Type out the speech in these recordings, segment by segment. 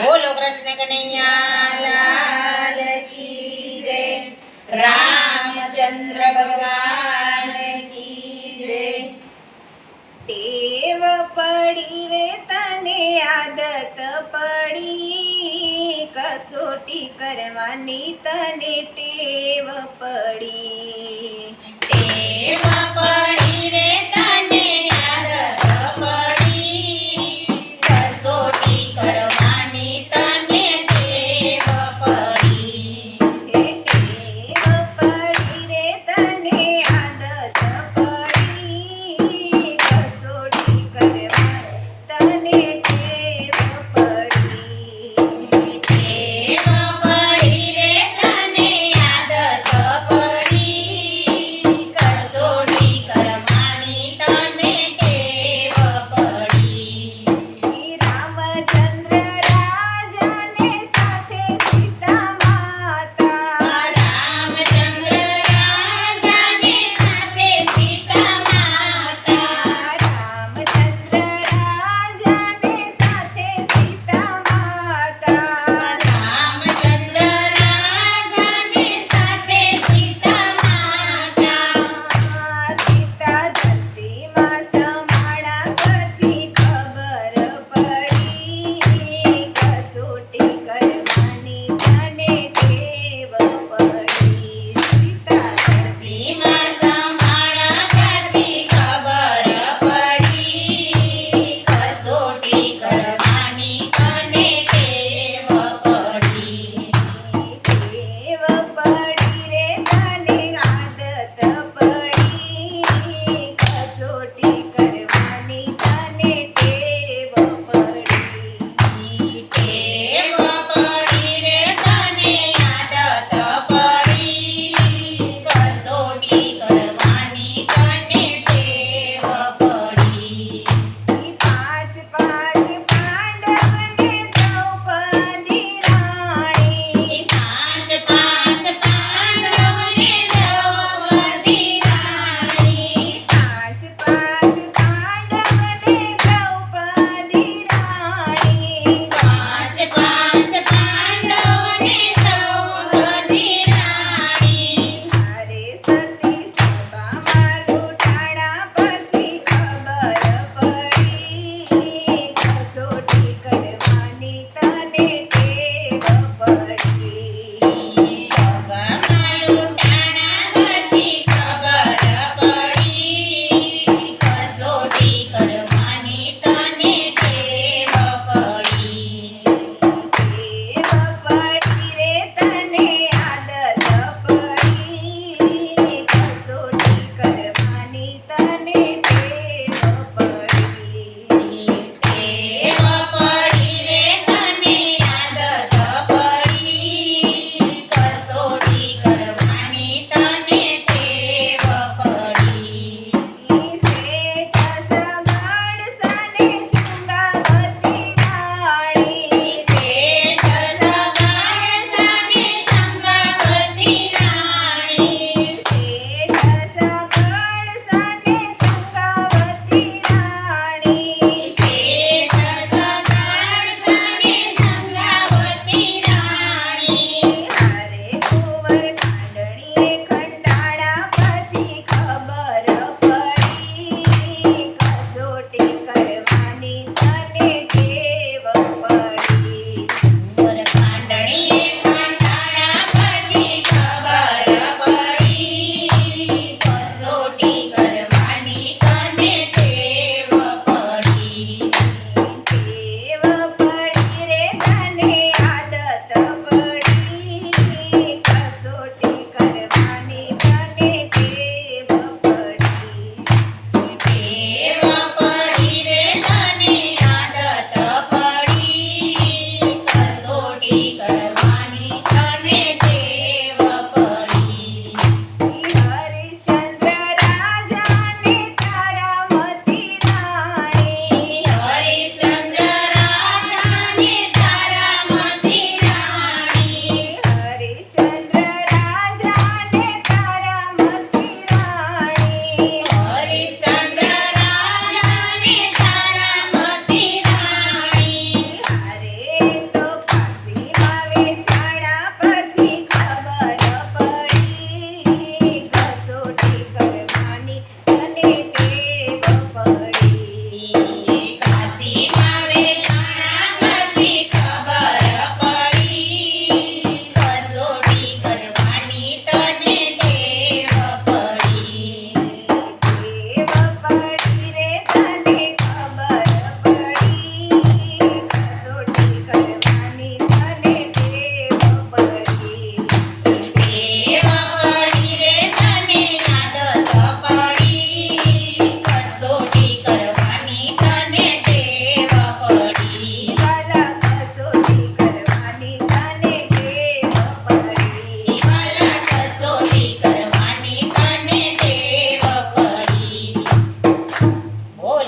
બોલો કૃષ્ણ કનૈયા લાલ કી જય. રામચંદ્ર ભગવાન કી જય. ટેવ પડી રે તને આદત પડી. કસોટી કરવાની તને ટેવ પડી.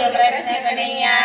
બોલ કૃષ્ણ કનૈયા.